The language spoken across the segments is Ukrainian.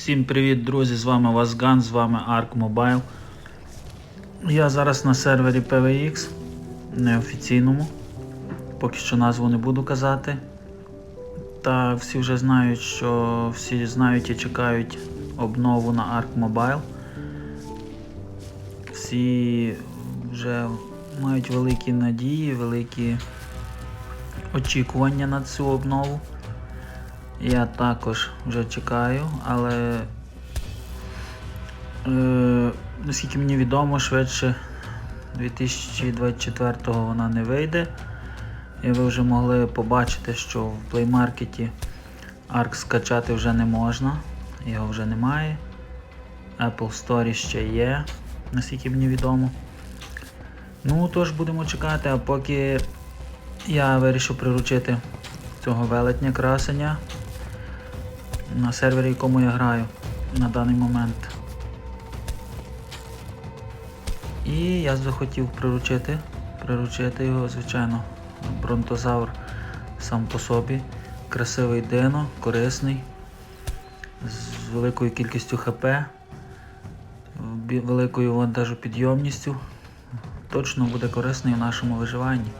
Всім привіт, друзі! З вами Вазган, з вами Ark Mobile. Я зараз на сервері PVX, неофіційному. Поки що назву не буду казати. Та всі вже знають, що всі знають і чекають обнову на Ark Mobile. Всі вже мають великі надії, великі очікування на цю обнову. Я також вже чекаю, але е, наскільки мені відомо, швидше 2024-го вона не вийде. І ви вже могли побачити, що в Market ARK скачати вже не можна, його вже немає. Apple Store ще є, наскільки мені відомо. Ну, тож будемо чекати, а поки я вирішив приручити цього велетня красення на сервері, якому я граю на даний момент. І я захотів приручити, приручити його, звичайно, бронтозавр сам по собі. Красивий дино, корисний, з великою кількістю ХП, великою вантажопідйомністю. Точно буде корисний в нашому виживанні.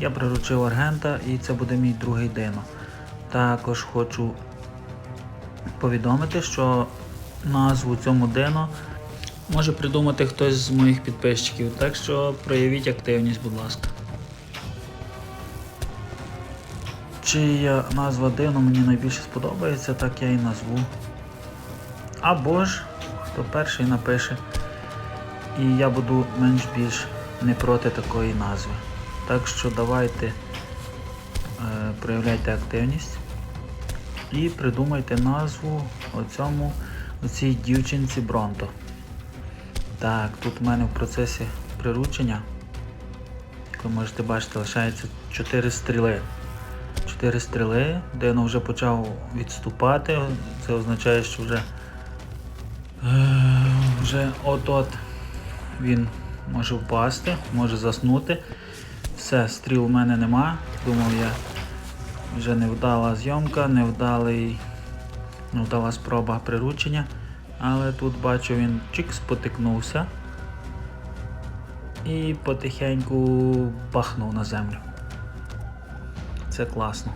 Я приручив аргента і це буде мій другий дино. Також хочу повідомити, що назву цьому дино може придумати хтось з моїх підписчиків, так що проявіть активність, будь ласка. Чия назва дино мені найбільше сподобається, так я і назву. Або ж, хто перший напише. І я буду менш-більш не проти такої назви. Так що давайте е, проявляйте активність і придумайте назву оцьому, оцій дівчинці Бронто. Так, тут у мене в процесі приручення, як ви можете бачити, лишається 4 стріли. 4 стріли, Дино вже почав відступати. Це означає, що вже, е, вже от-от він може впасти, може заснути. Все, стріл у мене нема. Думав я вже невдала зйомка, невдалий, невдала спроба приручення. Але тут бачу він чик спотикнувся і потихеньку бахнув на землю. Це класно.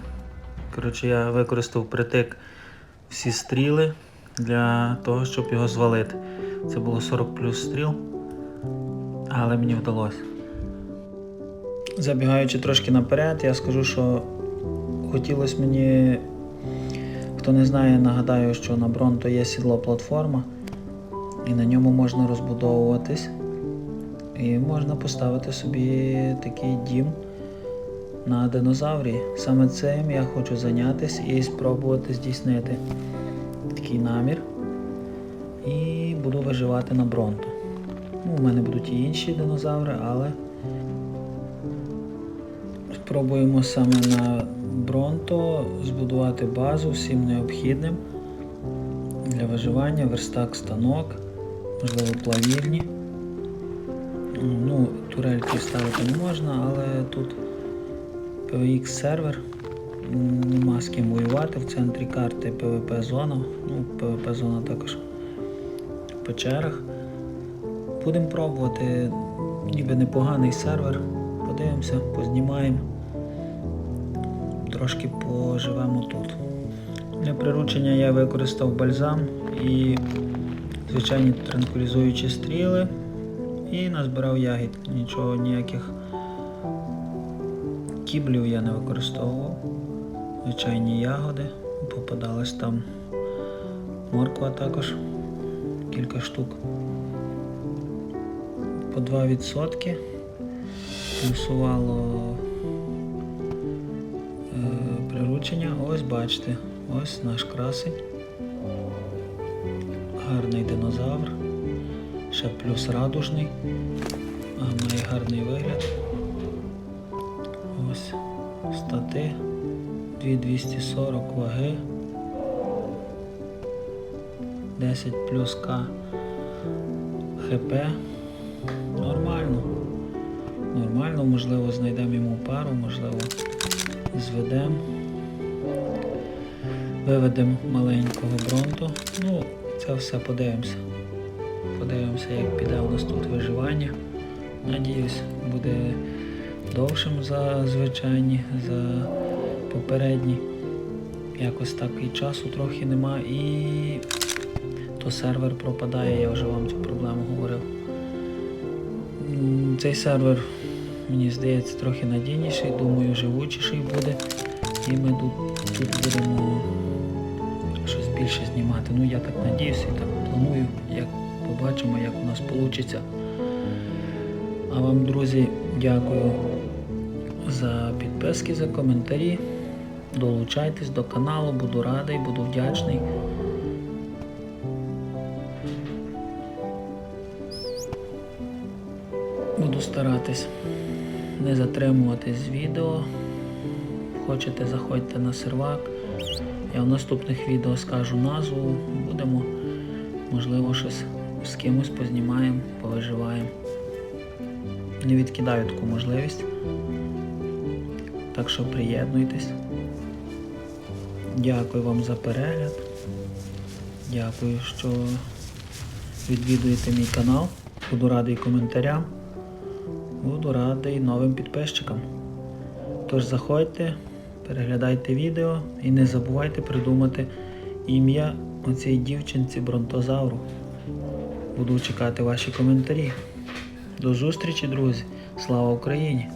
Коротше, я використав притик всі стріли для того, щоб його звалити. Це було 40 плюс стріл, але мені вдалося. Забігаючи трошки наперед, я скажу, що хотілося мені, хто не знає, нагадаю, що на Бронто є сідло платформа, і на ньому можна розбудовуватись. І можна поставити собі такий дім на динозаврі. Саме цим я хочу зайнятися і спробувати здійснити такий намір. І буду виживати на Бронто. Ну, у мене будуть і інші динозаври, але спробуємо саме на Бронто збудувати базу всім необхідним для виживання, верстак, станок, можливо, плавільні. Ну, турельки ставити не можна, але тут PVX сервер, нема з ким воювати. В центрі карти PvP зона, ну, PvP зона також в печерах. Будемо пробувати, ніби непоганий сервер. Подивимося, познімаємо. Трошки поживемо тут. Для приручення я використав бальзам і звичайні транквілізуючі стріли і назбирав ягід. Нічого ніяких кіблів я не використовував. Звичайні ягоди. Попадались там морква також, кілька штук. По 2% плюсувало приручення. Ось бачите, ось наш красень. Гарний динозавр. Ще плюс радужний. А, має гарний вигляд. Ось стати. 2240 ваги. 10 плюс К ХП. Нормально. Нормально, можливо, знайдемо йому пару, можливо, зведемо. Виведемо маленького бронту. Ну, це все подивимося. Подивимося, як піде у нас тут виживання. Надіюсь, буде довшим за звичайні, за попередні. Якось так і часу трохи нема, і то сервер пропадає, я вже вам цю проблему говорив. Цей сервер, мені здається, трохи надійніший, думаю, живучіший буде. І ми тут, тут будемо більше знімати. Ну я так надіюся і так планую, як побачимо, як у нас вийде. А вам, друзі, дякую за підписки, за коментарі. Долучайтесь до каналу, буду радий, буду вдячний. Буду старатись не затримуватись з відео. Хочете, заходьте на сервак. Я в наступних відео скажу назву. Будемо, можливо, щось з кимось познімаємо, повиживаємо. Не відкидаю таку можливість. Так що приєднуйтесь. Дякую вам за перегляд. Дякую, що відвідуєте мій канал. Буду радий коментарям. Буду радий новим підписчикам. Тож заходьте, переглядайте відео і не забувайте придумати ім'я оцій дівчинці бронтозавру. Буду чекати ваші коментарі. До зустрічі, друзі! Слава Україні!